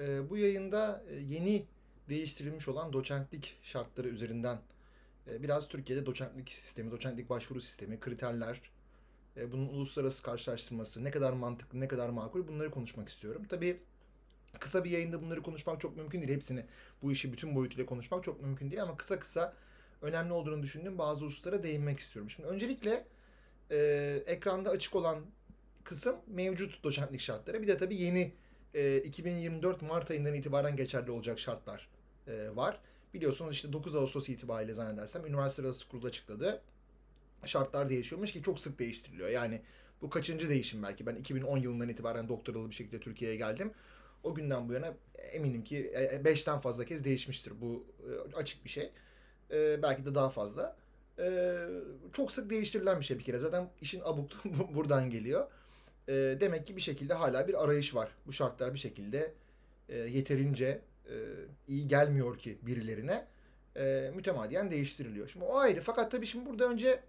Ee, bu yayında e, yeni değiştirilmiş olan doçentlik şartları üzerinden e, biraz Türkiye'de doçentlik sistemi, doçentlik başvuru sistemi, kriterler, e, bunun uluslararası karşılaştırması, ne kadar mantıklı, ne kadar makul bunları konuşmak istiyorum. Tabii kısa bir yayında bunları konuşmak çok mümkün değil. Hepsini, bu işi bütün boyutuyla konuşmak çok mümkün değil ama kısa kısa önemli olduğunu düşündüğüm bazı hususlara değinmek istiyorum. Şimdi öncelikle e, ekranda açık olan kısım mevcut doçentlik şartları. Bir de tabii yeni e, 2024 Mart ayından itibaren geçerli olacak şartlar e, var. Biliyorsunuz işte 9 Ağustos itibariyle zannedersem üniversite arası kurulu açıkladı. Şartlar değişiyormuş ki çok sık değiştiriliyor. Yani bu kaçıncı değişim belki. Ben 2010 yılından itibaren doktoralı bir şekilde Türkiye'ye geldim. O günden bu yana eminim ki 5'ten fazla kez değişmiştir. Bu e, açık bir şey. E, belki de daha fazla. E, çok sık değiştirilen bir şey bir kere. Zaten işin abukluğu buradan geliyor. E, demek ki bir şekilde hala bir arayış var. Bu şartlar bir şekilde e, yeterince e, iyi gelmiyor ki birilerine. E, mütemadiyen değiştiriliyor. Şimdi o ayrı. Fakat tabii şimdi burada önce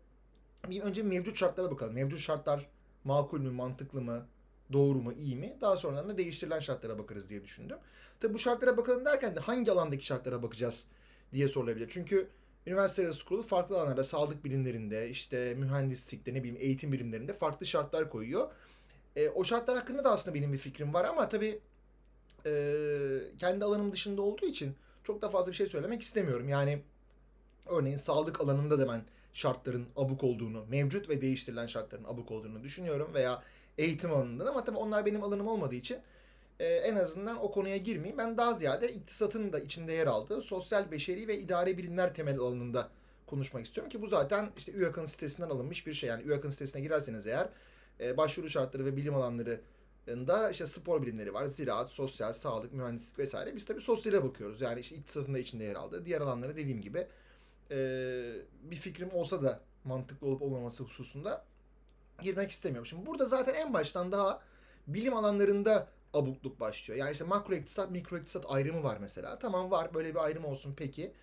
bir önce mevcut şartlara bakalım. Mevcut şartlar makul mü, mantıklı mı, doğru mu, iyi mi? Daha sonradan da değiştirilen şartlara bakarız diye düşündüm. Tabii bu şartlara bakalım derken de hangi alandaki şartlara bakacağız diye sorulabilir. Çünkü üniversite arası kurulu farklı alanlarda, sağlık bilimlerinde, işte mühendislikte, ne bileyim eğitim bilimlerinde farklı şartlar koyuyor. E, o şartlar hakkında da aslında benim bir fikrim var ama tabii e, kendi alanım dışında olduğu için çok da fazla bir şey söylemek istemiyorum. Yani örneğin sağlık alanında da ben şartların abuk olduğunu, mevcut ve değiştirilen şartların abuk olduğunu düşünüyorum veya eğitim alanında ama tabii onlar benim alanım olmadığı için e, en azından o konuya girmeyeyim. Ben daha ziyade iktisatın da içinde yer aldığı sosyal, beşeri ve idari bilimler temel alanında konuşmak istiyorum ki bu zaten işte UAK'ın sitesinden alınmış bir şey. Yani UAK'ın sitesine girerseniz eğer e, başvuru şartları ve bilim alanlarında işte spor bilimleri var. Ziraat, sosyal, sağlık, mühendislik vesaire. Biz tabii sosyale bakıyoruz. Yani işte iktisatın da içinde yer aldığı. Diğer alanları dediğim gibi e, bir fikrim olsa da mantıklı olup olmaması hususunda girmek istemiyorum. Şimdi burada zaten en baştan daha bilim alanlarında abukluk başlıyor. Yani işte makro iktisat, mikro iktisat ayrımı var mesela. Tamam var böyle bir ayrım olsun peki.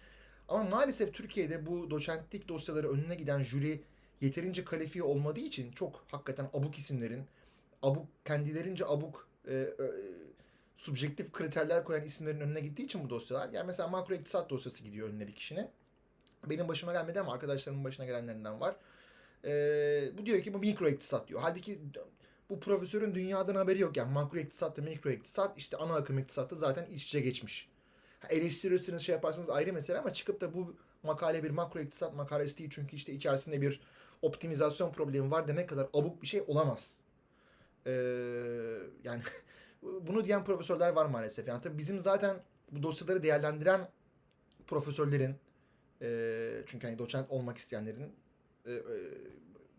Ama maalesef Türkiye'de bu doçentlik dosyaları önüne giden jüri yeterince kalifiye olmadığı için çok hakikaten abuk isimlerin, abuk kendilerince abuk e, e, subjektif kriterler koyan isimlerin önüne gittiği için bu dosyalar. Yani mesela makro iktisat dosyası gidiyor önüne bir kişinin. Benim başıma gelmedi ama arkadaşlarımın başına gelenlerinden var. Ee, bu diyor ki bu mikro iktisat diyor. Halbuki bu profesörün dünyadan haberi yok. Yani makro iktisat ve mikro iktisat işte ana akım iktisatta zaten iç içe geçmiş. Eleştirirsiniz şey yaparsanız ayrı mesele ama çıkıp da bu makale bir makro iktisat makalesi değil. Çünkü işte içerisinde bir optimizasyon problemi var demek kadar abuk bir şey olamaz. Ee, yani bunu diyen profesörler var maalesef. Yani tabii bizim zaten bu dosyaları değerlendiren profesörlerin e, çünkü hani doçent olmak isteyenlerin e, e,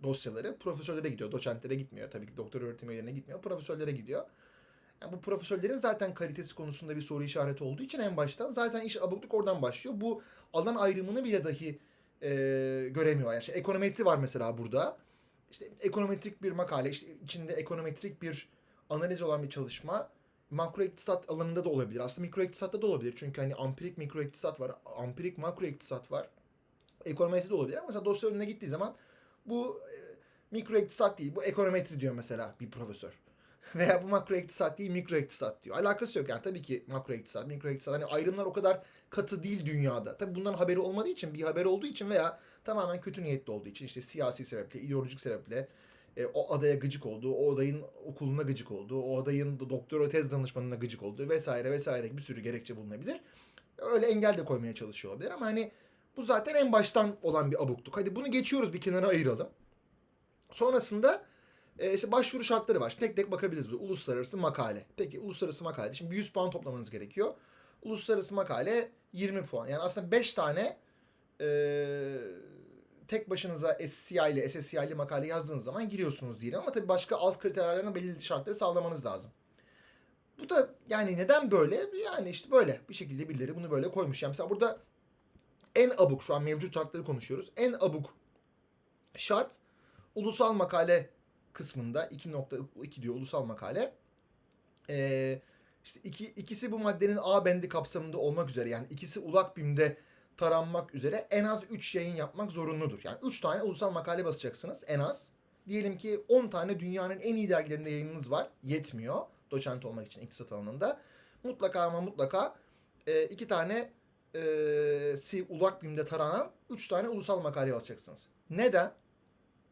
dosyaları profesörlere gidiyor. Doçentlere gitmiyor. Tabii ki doktor öğretim üyelerine gitmiyor. Profesörlere gidiyor. Yani bu profesörlerin zaten kalitesi konusunda bir soru işareti olduğu için en baştan zaten iş abukluk oradan başlıyor. Bu alan ayrımını bile dahi e, göremiyor. Yani işte ekonometri var mesela burada. İşte ekonometrik bir makale, işte içinde ekonometrik bir analiz olan bir çalışma makro iktisat alanında da olabilir. Aslında mikro iktisatta da olabilir. Çünkü hani ampirik mikro iktisat var, ampirik makro iktisat var. Ekonometri de olabilir mesela dosya önüne gittiği zaman bu e, mikro iktisat değil, bu ekonometri diyor mesela bir profesör. Veya bu makro iktisat değil, mikro iktisat diyor. Alakası yok yani tabii ki makro iktisat, mikro iktisat. Hani ayrımlar o kadar katı değil dünyada. Tabii bundan haberi olmadığı için, bir haber olduğu için veya tamamen kötü niyetli olduğu için işte siyasi sebeple, ideolojik sebeple e, o adaya gıcık olduğu, o adayın okuluna gıcık olduğu, o adayın doktora tez danışmanına gıcık olduğu vesaire vesaire bir sürü gerekçe bulunabilir. Öyle engel de koymaya çalışıyor olabilir ama hani bu zaten en baştan olan bir abukluk. Hadi bunu geçiyoruz bir kenara ayıralım. Sonrasında e, işte başvuru şartları var. Tek tek bakabiliriz. Burada. Uluslararası makale. Peki uluslararası makale. Şimdi 100 puan toplamanız gerekiyor. Uluslararası makale 20 puan. Yani aslında 5 tane e, tek başınıza SCI ile SSCI ile makale yazdığınız zaman giriyorsunuz diyelim. Ama tabii başka alt kriterlerden belirli şartları sağlamanız lazım. Bu da yani neden böyle? Yani işte böyle. Bir şekilde birileri bunu böyle koymuş. Yani mesela burada en abuk şu an mevcut şartları konuşuyoruz. En abuk şart ulusal makale kısmında 2.2 diyor ulusal makale. Ee, işte iki, ikisi bu maddenin A bendi kapsamında olmak üzere yani ikisi ulak bimde taranmak üzere en az 3 yayın yapmak zorunludur. Yani 3 tane ulusal makale basacaksınız en az. Diyelim ki 10 tane dünyanın en iyi dergilerinde yayınınız var. Yetmiyor doçent olmak için iktisat alanında. mutlaka ama mutlaka e, iki tane e, si ulak bimde taranan üç tane ulusal makale basacaksınız. Neden?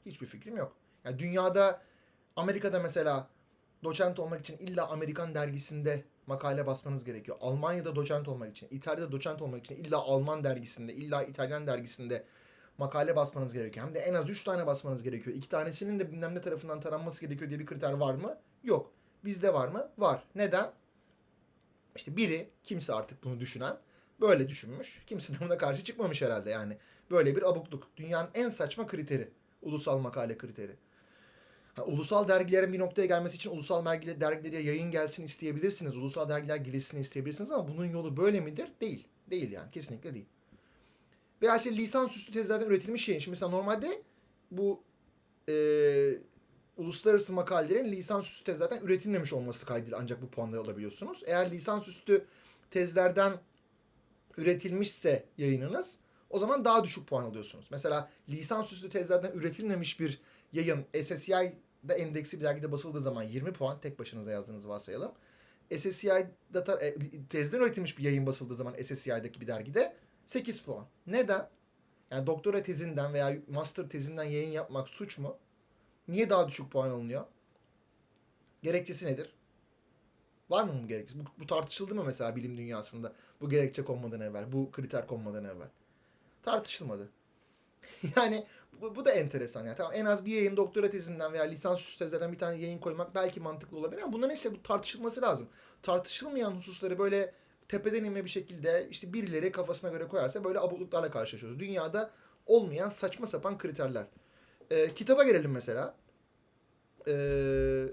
Hiçbir fikrim yok. Yani dünyada Amerika'da mesela doçent olmak için illa Amerikan dergisinde makale basmanız gerekiyor. Almanya'da doçent olmak için, İtalya'da doçent olmak için illa Alman dergisinde, illa İtalyan dergisinde makale basmanız gerekiyor. Hem de en az 3 tane basmanız gerekiyor. 2 tanesinin de bilmem ne tarafından taranması gerekiyor diye bir kriter var mı? Yok. Bizde var mı? Var. Neden? İşte biri, kimse artık bunu düşünen, böyle düşünmüş. Kimse de buna karşı çıkmamış herhalde yani. Böyle bir abukluk. Dünyanın en saçma kriteri. Ulusal makale kriteri. Ulusal dergilerin bir noktaya gelmesi için ulusal dergilere, yayın gelsin isteyebilirsiniz. Ulusal dergiler gelişsin isteyebilirsiniz ama bunun yolu böyle midir? Değil. Değil yani. Kesinlikle değil. Veya işte lisansüstü tezlerden üretilmiş yayın. Şimdi mesela normalde bu e, uluslararası makalelerin lisansüstü tezlerden üretilmemiş olması kaydıyla ancak bu puanları alabiliyorsunuz. Eğer lisansüstü tezlerden üretilmişse yayınınız o zaman daha düşük puan alıyorsunuz. Mesela lisansüstü tezlerden üretilmemiş bir yayın SSCI'da endeksi bir dergide basıldığı zaman 20 puan tek başınıza yazdığınızı varsayalım. SSCI'da ta- e, tezden üretilmiş bir yayın basıldığı zaman SSCI'daki bir dergide 8 puan. Neden? Yani doktora tezinden veya master tezinden yayın yapmak suç mu? Niye daha düşük puan alınıyor? Gerekçesi nedir? Var mı bu gerekçesi? Bu, bu tartışıldı mı mesela bilim dünyasında? Bu gerekçe konmadan evvel, bu kriter konmadan evvel. Tartışılmadı. yani bu, bu da enteresan. Yani tamam en az bir yayın doktora tezinden veya lisansüstü tezlerden bir tane yayın koymak belki mantıklı olabilir ama bunların işte bu tartışılması lazım. Tartışılmayan hususları böyle tepeden inme bir şekilde işte birileri kafasına göre koyarsa böyle abukluklarla karşılaşıyoruz. Dünyada olmayan saçma sapan kriterler. Ee, kitaba gelelim mesela. Ee,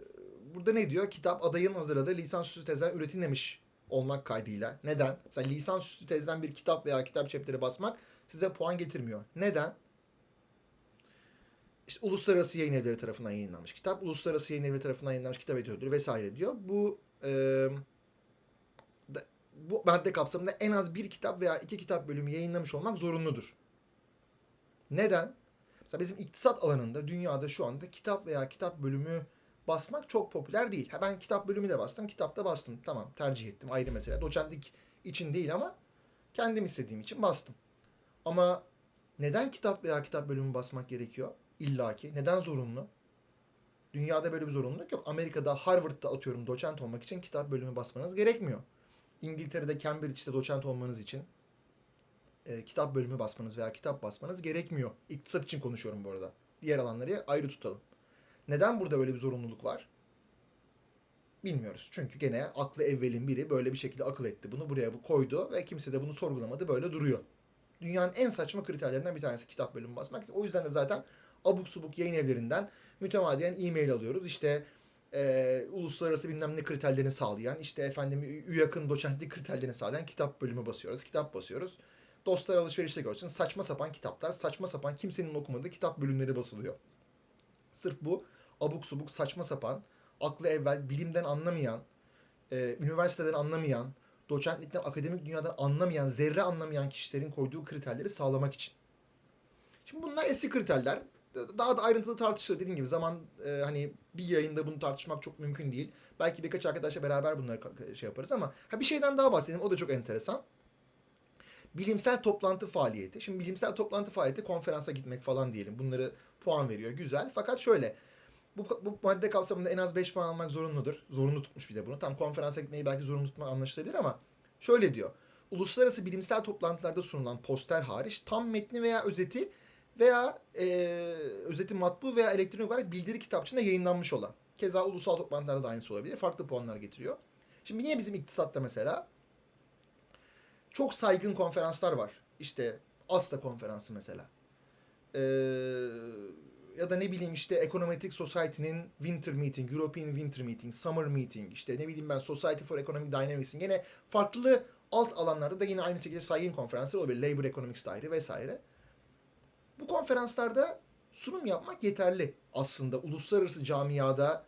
burada ne diyor? Kitap adayın hazırladığı lisansüstü tezden üretilmemiş olmak kaydıyla. Neden? Mesela lisansüstü tezden bir kitap veya kitap çepleri basmak size puan getirmiyor. Neden? İşte uluslararası yayın evleri tarafından yayınlanmış kitap, uluslararası yayın evleri tarafından yayınlanmış kitap ediyordur vesaire diyor. Bu e, bu madde kapsamında en az bir kitap veya iki kitap bölümü yayınlamış olmak zorunludur. Neden? Mesela bizim iktisat alanında dünyada şu anda kitap veya kitap bölümü basmak çok popüler değil. Ha ben kitap bölümü de bastım, kitapta bastım. Tamam tercih ettim ayrı mesele. Doçentlik için değil ama kendim istediğim için bastım. Ama neden kitap veya kitap bölümü basmak gerekiyor? İlla ki. Neden zorunlu? Dünyada böyle bir zorunluluk yok. Amerika'da Harvard'da atıyorum doçent olmak için kitap bölümü basmanız gerekmiyor. İngiltere'de Cambridge'de doçent olmanız için e, kitap bölümü basmanız veya kitap basmanız gerekmiyor. İktisat için konuşuyorum bu arada. Diğer alanları ayrı tutalım. Neden burada böyle bir zorunluluk var? Bilmiyoruz. Çünkü gene aklı evvelin biri böyle bir şekilde akıl etti. Bunu buraya bu koydu ve kimse de bunu sorgulamadı. Böyle duruyor. Dünyanın en saçma kriterlerinden bir tanesi kitap bölümü basmak. O yüzden de zaten abuk subuk yayın evlerinden mütemadiyen e-mail alıyoruz. İşte e, uluslararası bilmem ne kriterlerini sağlayan, işte efendim yakın doçentlik kriterlerini sağlayan kitap bölümü basıyoruz. Kitap basıyoruz. Dostlar alışverişte görsün. Saçma sapan kitaplar, saçma sapan kimsenin okumadığı kitap bölümleri basılıyor. Sırf bu abuk subuk saçma sapan, aklı evvel bilimden anlamayan, e, üniversiteden anlamayan, doçentlikten, akademik dünyadan anlamayan, zerre anlamayan kişilerin koyduğu kriterleri sağlamak için. Şimdi bunlar eski kriterler. Daha da ayrıntılı tartışılır. Dediğim gibi zaman e, hani bir yayında bunu tartışmak çok mümkün değil. Belki birkaç arkadaşla beraber bunları şey yaparız ama ha bir şeyden daha bahsedelim. O da çok enteresan. Bilimsel toplantı faaliyeti. Şimdi bilimsel toplantı faaliyeti konferansa gitmek falan diyelim. Bunları puan veriyor. Güzel. Fakat şöyle bu, bu madde kapsamında en az 5 puan almak zorunludur. Zorunlu tutmuş bir de bunu. Tam konferansa gitmeyi belki zorunlu tutmak anlaşılabilir ama şöyle diyor. Uluslararası bilimsel toplantılarda sunulan poster hariç tam metni veya özeti veya e, özeti matbu veya elektronik olarak bildiri kitapçığında yayınlanmış olan. Keza ulusal toplantılarda da aynısı olabilir. Farklı puanlar getiriyor. Şimdi niye bizim iktisatta mesela çok saygın konferanslar var. İşte ASTA konferansı mesela. Ee, ya da ne bileyim işte Econometric Society'nin Winter Meeting, European Winter Meeting, Summer Meeting, işte ne bileyim ben Society for Economic Dynamics'in gene farklı alt alanlarda da yine aynı şekilde saygın konferanslar olabilir. Labor Economics daire vesaire. Bu konferanslarda sunum yapmak yeterli aslında. Uluslararası camiada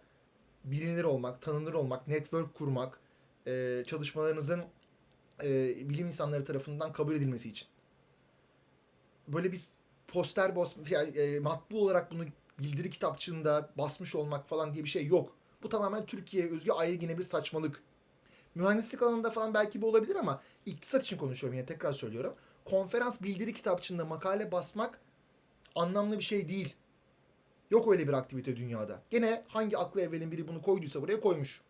bilinir olmak, tanınır olmak, network kurmak, e, çalışmalarınızın e, bilim insanları tarafından kabul edilmesi için. Böyle bir poster bas, yani, e, matbu olarak bunu bildiri kitapçığında basmış olmak falan diye bir şey yok. Bu tamamen Türkiye'ye özgü ayrı yine bir saçmalık. Mühendislik alanında falan belki bu olabilir ama iktisat için konuşuyorum yine tekrar söylüyorum. Konferans bildiri kitapçığında makale basmak anlamlı bir şey değil. Yok öyle bir aktivite dünyada. Gene hangi aklı evvelin biri bunu koyduysa buraya koymuş.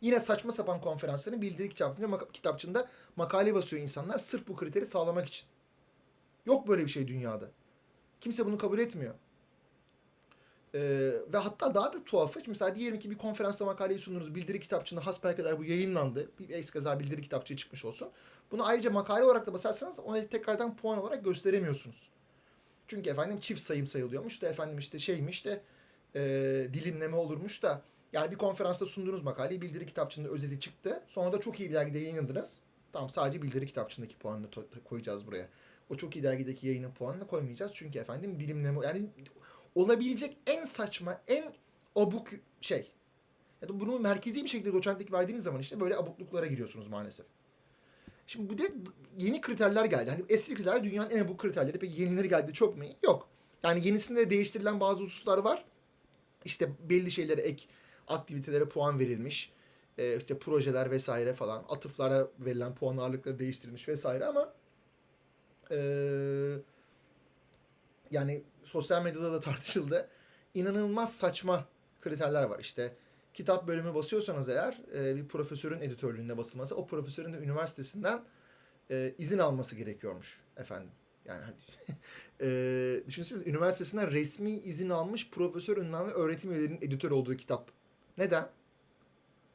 Yine saçma sapan konferansların bildiri kitapçığında, maka- kitapçığında makale basıyor insanlar sırf bu kriteri sağlamak için. Yok böyle bir şey dünyada. Kimse bunu kabul etmiyor. Ee, ve hatta daha da tuhafı mesela diyelim ki bir konferansta makaleyi sundunuz bildiri kitapçığında hasbelkader bu yayınlandı. Bir eskaza bildiri kitapçığı çıkmış olsun. Bunu ayrıca makale olarak da basarsanız ona tekrardan puan olarak gösteremiyorsunuz. Çünkü efendim çift sayım sayılıyormuş da efendim işte şeymiş de e, dilimleme olurmuş da yani bir konferansta sunduğunuz makaleyi bildiri kitapçığında özeti çıktı. Sonra da çok iyi bir dergide yayınladınız. Tamam sadece bildiri kitapçığındaki puanını koyacağız buraya. O çok iyi dergideki yayının puanını koymayacağız. Çünkü efendim dilimleme yani olabilecek en saçma, en abuk şey. Ya da bunu merkezi bir şekilde doçentlik verdiğiniz zaman işte böyle abukluklara giriyorsunuz maalesef. Şimdi bu de yeni kriterler geldi. Hani eski kriterler dünyanın en abuk kriterleri. Peki yenileri geldi çok mu? Yok. Yani yenisinde değiştirilen bazı hususlar var. İşte belli şeylere ek aktivitelere puan verilmiş. Ee, işte projeler vesaire falan. Atıflara verilen puan ağırlıkları değiştirilmiş vesaire ama ee, yani sosyal medyada da tartışıldı. İnanılmaz saçma kriterler var. İşte kitap bölümü basıyorsanız eğer e, bir profesörün editörlüğünde basılması o profesörün de üniversitesinden e, izin alması gerekiyormuş efendim. Yani hani, e, düşünsenize üniversitesinden resmi izin almış profesör ünvanlı öğretim üyelerinin editör olduğu kitap. Neden?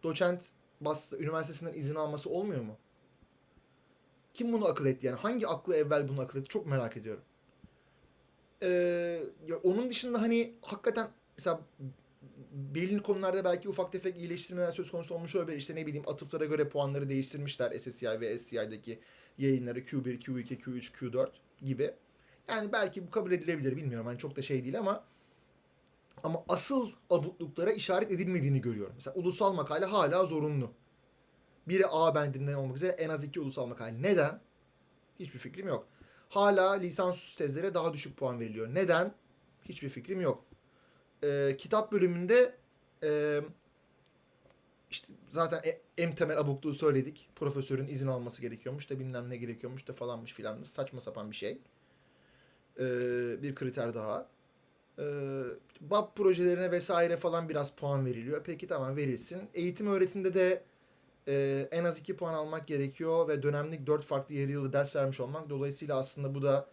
Doçent bas üniversitesinden izin alması olmuyor mu? Kim bunu akıl etti yani? Hangi aklı evvel bunu akıl etti? Çok merak ediyorum. Ee, ya onun dışında hani hakikaten mesela belirli konularda belki ufak tefek iyileştirmeler söz konusu olmuş olabilir. İşte ne bileyim atıflara göre puanları değiştirmişler SSCI ve SCI'deki yayınları Q1, Q2, Q3, Q4 gibi. Yani belki bu kabul edilebilir bilmiyorum. Hani çok da şey değil ama ama asıl abutluklara işaret edilmediğini görüyorum. Mesela ulusal makale hala zorunlu. Biri A bendinden olmak üzere en az iki ulusal makale. Neden? Hiçbir fikrim yok. Hala lisansüstü tezlere daha düşük puan veriliyor. Neden? Hiçbir fikrim yok. Ee, kitap bölümünde e, işte zaten e- en temel abukluğu söyledik. Profesörün izin alması gerekiyormuş da bilmem ne gerekiyormuş da falanmış filanmış. Saçma sapan bir şey. Ee, bir kriter daha. Ee, BAP projelerine vesaire falan biraz puan veriliyor. Peki tamam verilsin. Eğitim öğretimde de e, en az 2 puan almak gerekiyor ve dönemlik 4 farklı yarı yılda ders vermiş olmak. Dolayısıyla aslında bu da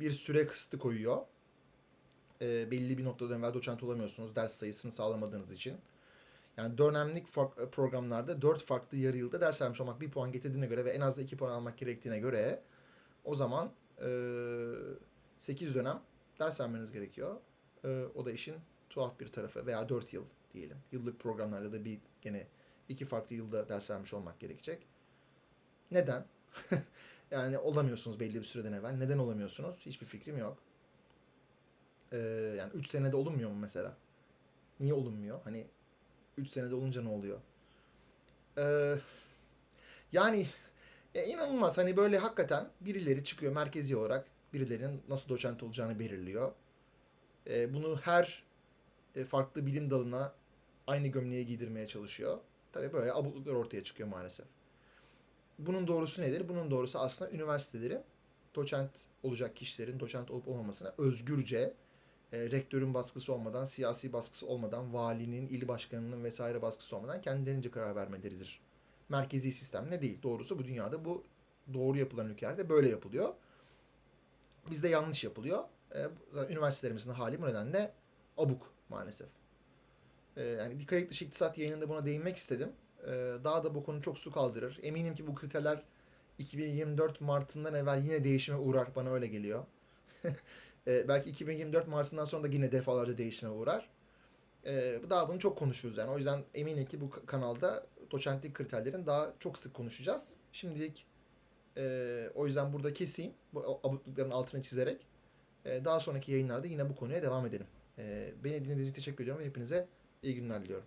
bir süre kısıtı koyuyor. E, belli bir noktadan evvel doçent olamıyorsunuz ders sayısını sağlamadığınız için. Yani dönemlik fark- programlarda 4 farklı yarı yılda ders vermiş olmak bir puan getirdiğine göre ve en az da 2 puan almak gerektiğine göre o zaman e, 8 dönem ders vermeniz gerekiyor. E, o da işin tuhaf bir tarafı veya 4 yıl diyelim. Yıllık programlarda da bir gene iki farklı yılda ders vermiş olmak gerekecek. Neden? yani olamıyorsunuz belli bir süreden evvel. Neden olamıyorsunuz? Hiçbir fikrim yok. Ee, yani 3 senede olunmuyor mu mesela? Niye olunmuyor? Hani 3 senede olunca ne oluyor? Ee, yani ya inanılmaz. Hani böyle hakikaten birileri çıkıyor merkezi olarak birilerinin nasıl doçent olacağını belirliyor. Ee, bunu her e, farklı bilim dalına aynı gömleğe giydirmeye çalışıyor. Tabii böyle abukluklar ortaya çıkıyor maalesef. Bunun doğrusu nedir? Bunun doğrusu aslında üniversitelerin doçent olacak kişilerin doçent olup olmamasına özgürce e, rektörün baskısı olmadan, siyasi baskısı olmadan, valinin, il başkanının vesaire baskısı olmadan kendilerince karar vermeleridir. Merkezi sistem ne değil. Doğrusu bu dünyada bu doğru yapılan ülkelerde böyle yapılıyor. Bizde yanlış yapılıyor. E, üniversitelerimizin hali bu nedenle abuk maalesef. Ee, yani bir kayıt dışı iktisat yayınında buna değinmek istedim. Ee, daha da bu konu çok su kaldırır. Eminim ki bu kriterler 2024 Mart'ından evvel yine değişime uğrar. Bana öyle geliyor. Ee, belki 2024 Mart'ından sonra da yine defalarca değişime uğrar. Ee, daha bunu çok konuşuruz yani. O yüzden eminim ki bu kanalda doçentlik kriterlerin daha çok sık konuşacağız. Şimdilik e, o yüzden burada keseyim. Bu abutlukların altını çizerek. E, daha sonraki yayınlarda yine bu konuya devam edelim. E, beni dinlediğiniz için teşekkür ediyorum ve hepinize İyi günler diliyorum.